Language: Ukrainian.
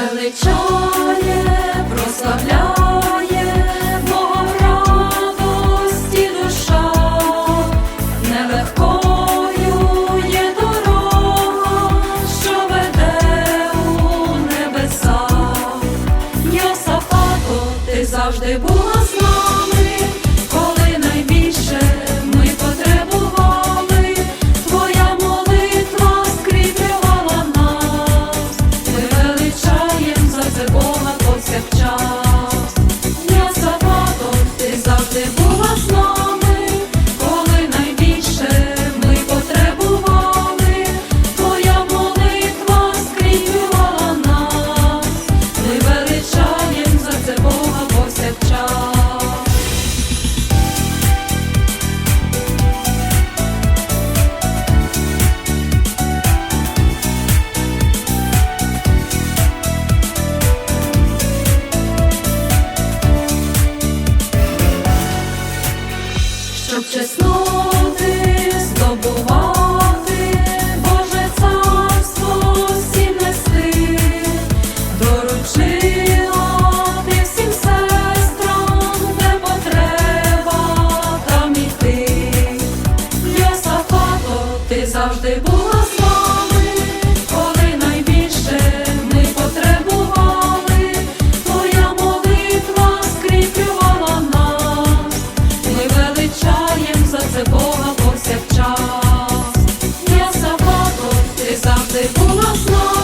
величає, прославляє Бога радості душа, нелегкою є дорога, що веде у небеса. Йосафато, ти завжди була. Unos no